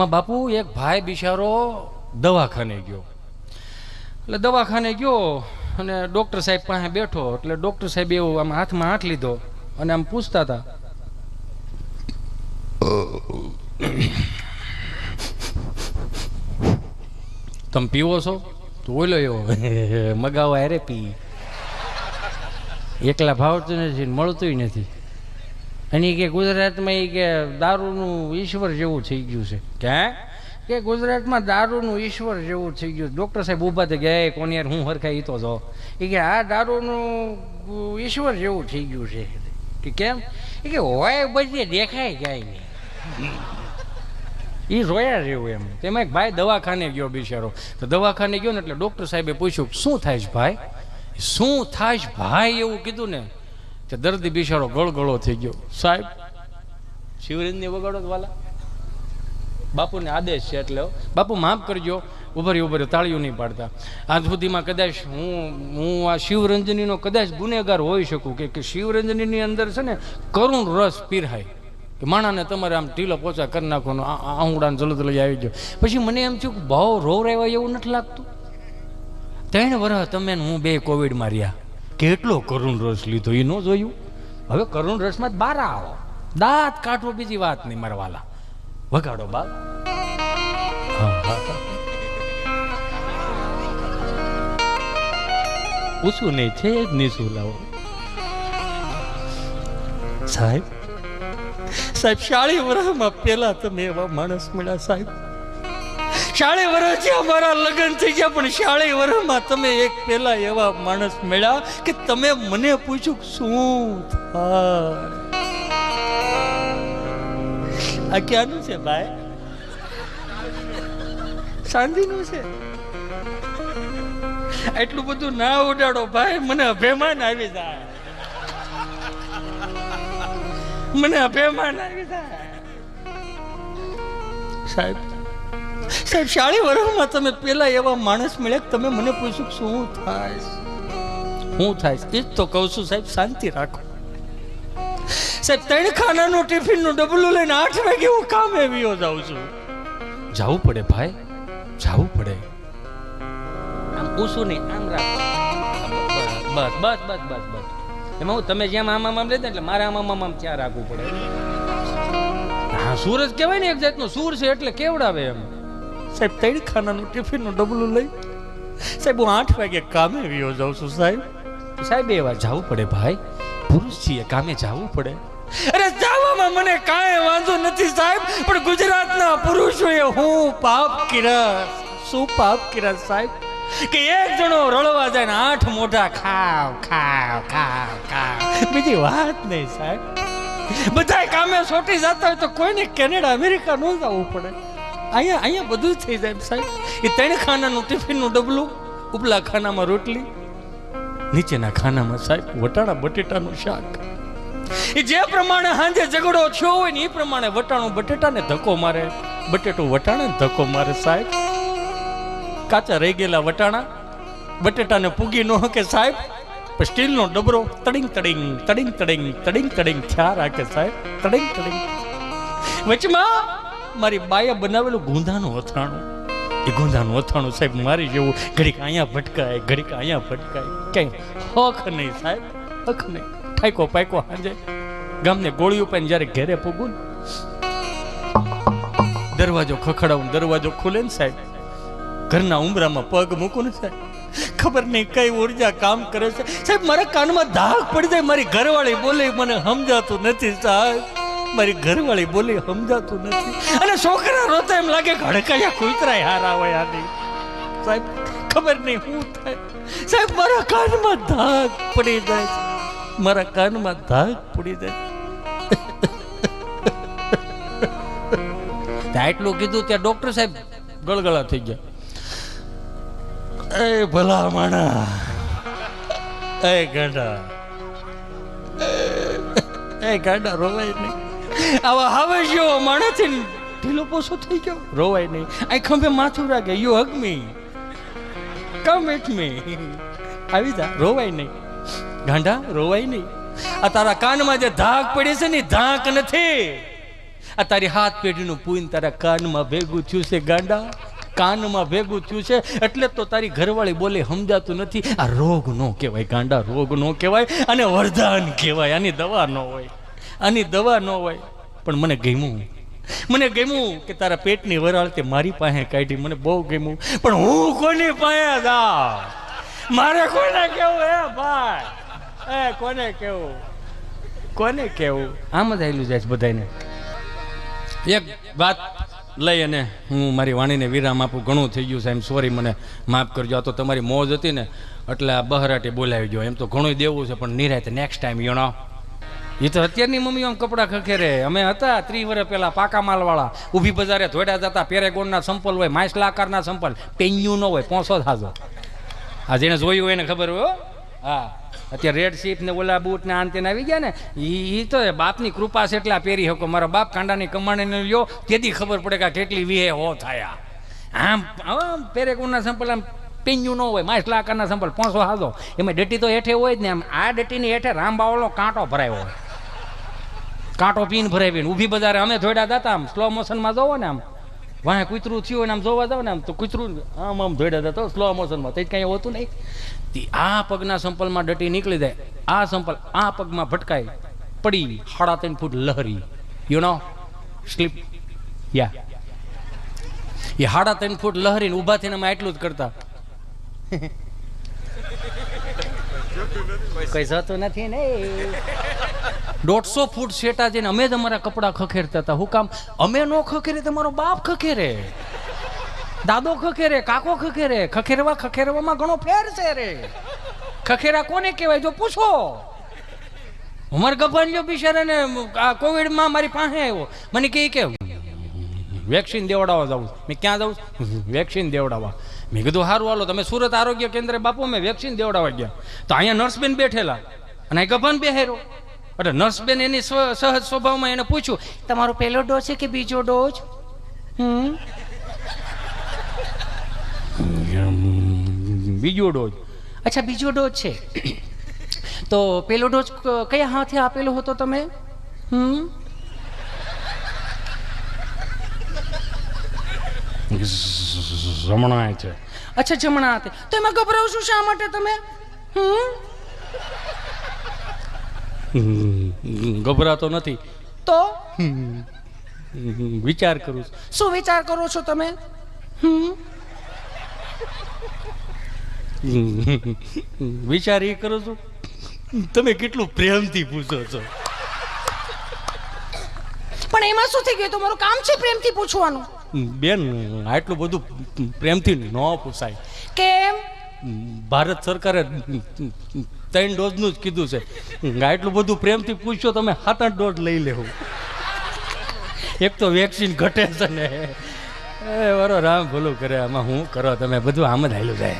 એમાં બાપુ એક ભાઈ બિચારો દવાખાને ગયો. એટલે દવાખાને ગયો અને ડૉક્ટર સાહેબ પાસે બેઠો. એટલે ડૉક્ટર સાહેબ એવું આમ હાથમાં હાથ લીધો અને આમ પૂછતા હતા, તમે પીવો છો? તો ઓલો એવો. મગાવો અરે પી એકલા ભાવતું નથી મળતું નથી. અને કે ગુજરાતમાં એ કે દારૂનું ઈશ્વર જેવું થઈ ગયું છે. કે? કે ગુજરાતમાં દારૂનું ઈશ્વર જેવું થઈ ગયું ડૉક્ટર સાહેબ ઊભા થઈ ગયા કોની યાર હું હરખા ઈ તો જો. એ કે આ દારૂનું ઈશ્વર જેવું થઈ ગયું છે. કે કેમ? એ કે હોય બધી દેખાય જાય નહીં. એ રોયા જેવું એમ. તેમાં એક ભાઈ દવાખાને ગયો બિચારો. તો દવાખાને ગયો ને એટલે ડૉક્ટર સાહેબે પૂછ્યું શું થાય છે ભાઈ? શું થાય છે ભાઈ? એવું કીધું ને. તે દર્દી બિચારો ગળગળો થઈ ગયો. સાહેબ શિવરેન્દ્રને વગાડો વાલા. બાપુને આદેશ છે એટલે બાપુ માફ કરજો ઉભરી ઉભરી તાળીઓ નહીં પાડતા. આજ સુધીમાં કદાચ હું હું આ શિવરંજનીનો કદાચ ગુનેગાર હોઈ શકું કે કે શિવરંજનીની અંદર છે ને કરુણ રસ પીરહાય. કે માણાને તમારે આમ ઢીલો પોચા કરી નાખવાનો આંગડાને જલદલી આવી ગયો. પછી મને એમ થયું કે ભાવ રોવરાવ્યા એવું નથી લાગતું? ત્રણ વર્ષ તમે હું બે કોવિડમાં રહ્યા. કેટલો કરુણ રસ લીધો એ ન જોયું? હવે કરુણ રસમાં બાર આવો. દાંત કાઢવો બીજી વાત નહીં, મરવાલા. વગાડો બાલ. પૂછું નહીં, છે જ શું લાવો સાહેબ સાહેબ, શાળી વર્ષમાં પેલા તમે એવા માણસ મળ્યા, સાહેબ. શાળી વર્ષથી અમારા લગ્ન થઈ ગયા, પણ શાળે વર્ષમાં તમે એક પેલા એવા માણસ મળ્યા કે તમે મને પૂછ્યું શું થાય? આ ક્યાંનું છે ભાઈ? શાંતિનું છે? એટલું બધું ના ઉડાડો ભાઈ, મને અભિમાન આવી જાય. મને અભિમાન આવી જાય. સાહેબ સાહેબ શાળી વર્ષમાં તમે પેલા એવા માણસ મળ્યા કે તમે મને પૂછ્યું શું થાય શું થાય એ જ તો કહું છું સાહેબ શાંતિ રાખો. સાહેબ ત્રણ ખાનાનું ટિફિનનું ડબલું લઈને આઠ વાગે હું કામ એવીઓ જાઉં છું. જવું પડે ભાઈ જવું પડે. આમ પૂછું નહીં આમ રાખો. બસ બસ બસ બસ બસ. એમાં હું તમે જેમ આમ આમ આમ લેતા એટલે મારે આમ આમ આમ આમ ત્યાં રાખવું પડે. હા સૂરજ કહેવાય ને એક જાતનો સૂર છે એટલે કેવડાવે એમ. સાહેબ તૈડખાનાનું ટિફિનનું ડબલું લઈ. સાહેબ હું આઠ વાગે કામે વિયો જાઉં છું સાહેબ. સાહેબ એવા જવું પડે ભાઈ. પુરુષ છીએ કામે જવું પડે. અરે જવામાં મને કાંઈ વાંધો નથી સાહેબ પણ ગુજરાતના પુરુષોએ હું પાપ કર્યા. શું પાપ કર્યા સાહેબ? કે એક જણો રળવા જાય ને આઠ મોઢા ખાવ ખાવ ખાવ ખાવ. બીજી વાત નહીં સાહેબ. બધાય કામે સોટી જતા હોય તો કોઈને કેનેડા અમેરિકા ન જવું પડે. અહીંયા અહીંયા બધું થઈ જાય સાહેબ. એ ત્રણ ખાનાનું ટિફિનનું ડબલું, ઉપલા ખાનામાં રોટલી, નીચેના ખાનામાં સાહેબ વટાણા બટેટાનું શાક. એ જે પ્રમાણે સાંજે ઝઘડો થયો હોય ને એ પ્રમાણે વટાણું બટેટાને ધક્કો મારે. બટેટું વટાણાને ધક્કો મારે સાહેબ. કાચા રહી ગયેલા વટાણા, બટેટાને પૂગી ન કે સાહેબ. સ્ટીલનો ડબરો તડિંગ તડિંગ તડિંગ તડિંગ તડિંગ તડિંગ થયા રાખે સાહેબ. તડિંગ તડિંગ. વચમાં મારી બાએ બનાવેલું ગુંદાનું અથાણું. એ ગુંદાનું અથાણું સાહેબ મારી જેવું ઘડીક અહીંયા ભટકાય, ઘડીક અહીંયા ભટકાય. ક્યાંય હક નહીં સાહેબ, હક નહીં. ઠાઈકો પાઈકો હાંજે. ગામને ગોળી પાઈને જ્યારે ઘેરે પૂગું દરવાજો ખખડાવું દરવાજો ખુલે ને સાહેબ. ઘરના ઉંબરામાં પગ મૂકું ને સાહેબ. ખબર નહીં કઈ ઊર્જા કામ કરે છે. સાહેબ, મારા કાનમાં ધાક પડી જાય, મારી ઘરવાળી બોલે, મને સમજાતું નથી સાહેબ. મારી ઘરવાળી બોલી સમજાતું નથી. અને છોકરા રોતા એમ લાગે ઘડકાયા કુતરાય હારા હોય આની. સાહેબ ખબર નહીં શું થાય. સાહેબ મારા કાનમાં ધાક પડી જાય છે. મારા કાનમાં ધાક પડી જાય એટલું કીધું ત્યાં ડોક્ટર સાહેબ ગળગળા થઈ ગયા. એ ભલા માણા એ ગાંડા. એ ગાંડા રોવાય નહીં. આવા હવે જેવો માણસથી ઢીલો પોસો થઈ ગયો. રોવાય નહીં. આ ખંભે માથું રાખે, you હગ me come with me આવી જા, રોવાય નહીં. ગાંડા, રોવાય નહીં. આ તારા કાનમાં જે ધાક પડી છે ને ધાક નથી. આ તારી હાથ પેઢીનું પૂન તારા કાનમાં ભેગું થયું છે, ગાંડા. કાનમાં ભેગું થયું છે, એટલે તો તારી ઘરવાળી બોલે, સમજાતું નથી. આ રોગ નો કહેવાય, ગાંડા, રોગ નો કહેવાય, અને વરદાન કહેવાય, આની દવા ન હોય. આની દવા ન હોય. પણ મને ગમ્યું. મને ગમ્યું કે તારા પેટની વરાળ તે મારી પાસે કાઢી. મને બહુ ગમ્યું. પણ હું કોની પાસે દા મારે કોને કેવું હે ભાઈ. એ, કોને કેવું કોને કેવું આમ જ આવેલું જાય છે બધાને એક વાત લઈ અને હું મારી વાણીને વિરામ આપું. ઘણું થઈ ગયું સાહેબ સોરી મને માફ કરજો. આ તો તમારી મોજ હતી ને. એટલે આ બહરાટી બોલાવી ગયો. એમ તો ઘણું દેવું છે, પણ નિરાતે નેક્સ્ટ ટાઈમ યુ નો એ તો અત્યારની મમ્મીઓ આમ કપડાં ખખેરે. અમે હતા ત્રી વર્ષ પહેલાં પાકા માલવાળા. ઊભી બજારે ધોડા જતા પેરેગોનના સંપલ હોય, માઇસલા આકારના સંપલ. પેન્યુ ન હોય, પોસો થાજો આ જેને જોયું હોય એને ખબર હોય, હો. અત્યારે રેડ શીપ ને ઓલા બૂટ ને આન તેને આવી ગયા ને એ તો બાપની કૃપા છે એટલે આ પહેરી શકો. મારા બાપ કાંડાની કમાણીને લ્યો તેથી ખબર પડે કે કેટલી વિહે હો થયા આમ આમ પેરેગોનના સંપલ, આમ પેન્યુ ન હોય, માઇસલા આકારના સંપલ, પોસો હાજો. એમાં ડટી તો હેઠે હોય જ ને, આમ આ ડટીની હેઠે રામબાવળનો કાંટો ભરાયો હોય. કાંટો પીન ભરાવીને ઊભી બજારે અમે જોડ્યા દાતા આમ. સ્લો મોશનમાં જોવો ને આમ. વાંહે કૂતરું થયું હોય આમ જોવા જાવ ને આમ, તો કૂતરું આમ આમ જોડ્યા હતા. તો સ્લો મોશનમાં તો કંઈ હોતું નહીં. તે આ પગના સંપલમાં ડટી નીકળી જાય. આ સંપલ, આ પગમાં ભટકાય પડી સાડા ત્રણ ફૂટ લહરી. યુ નો સ્લીપ યા એ સાડા ત્રણ ફૂટ લહરીને ઊભા થઈને અમે એટલું જ કરતા. કોઈ જતું નથી ને દોઢસો ફૂટ શેટા જઈને અમે જ અમારા કપડાં ખખેરતા હતા. હું કામ, અમે ન ખખેરે તમારો બાપ ખખેરે. દાદો ખખેરે, કાકો ખખેરે. ખખેરવા ખખેરવામાં ઘણો ફેર છે રે. ખખેરા કોને કહેવાય? જો પૂછો. ઉમર ગભાન્યો બિચારાને, આ કોવિડમાં મારી પાસે આવ્યો. મને કહે કે, વેક્સિન દેવડાવવા જાઉં મેં ક્યાં જાઉં વેક્સિન દેવડાવવા. મેં કીધું સારું હાલો, તમે સુરત આરોગ્ય કેન્દ્રે બાપુ મેં વેક્સિન દેવડાવવા ગયા. તો અહીંયા નર્સબેન બેઠેલા. અને ગભાન બેહેરો એટલે નર્સબેન એની સહજ સ્વભાવમાં એને પૂછ્યું તમારો પહેલો ડોઝ છે કે બીજો ડોઝ હમ. બીજો ડોઝ અચ્છા બીજો ડોઝ છે. તો પેલો ડોઝ કયા હાથે આપેલો હતો તમે? હમ. જમણા છે. અચ્છા જમણા હાથે તો એમાં ગભરાવશો શા માટે તમે? હમ. ગભરાતો નથી. તો? વિચાર કરું છું. શું વિચાર કરો છો તમે? હમ. વિચાર એ કરો છો. તમે કેટલું પ્રેમથી પૂછો છો. પણ એમાં શું થઈ ગયું? તમારું કામ છે પ્રેમથી પૂછવાનું. બેન આટલું બધું પ્રેમથી ન પૂછાય. કેમ? ભારત સરકારે ત્રણ ડોઝનું જ કીધું છે. આટલું બધું પ્રેમથી પૂછ્યો તમે સાત આઠ ડોઝ લઈ લેવું. એક તો વેક્સિન ઘટે છે ને. એ વારો રામ ભૂલું કરે, આમાં હું કરો તમે બધું આમ જ હાલ્યું જાય.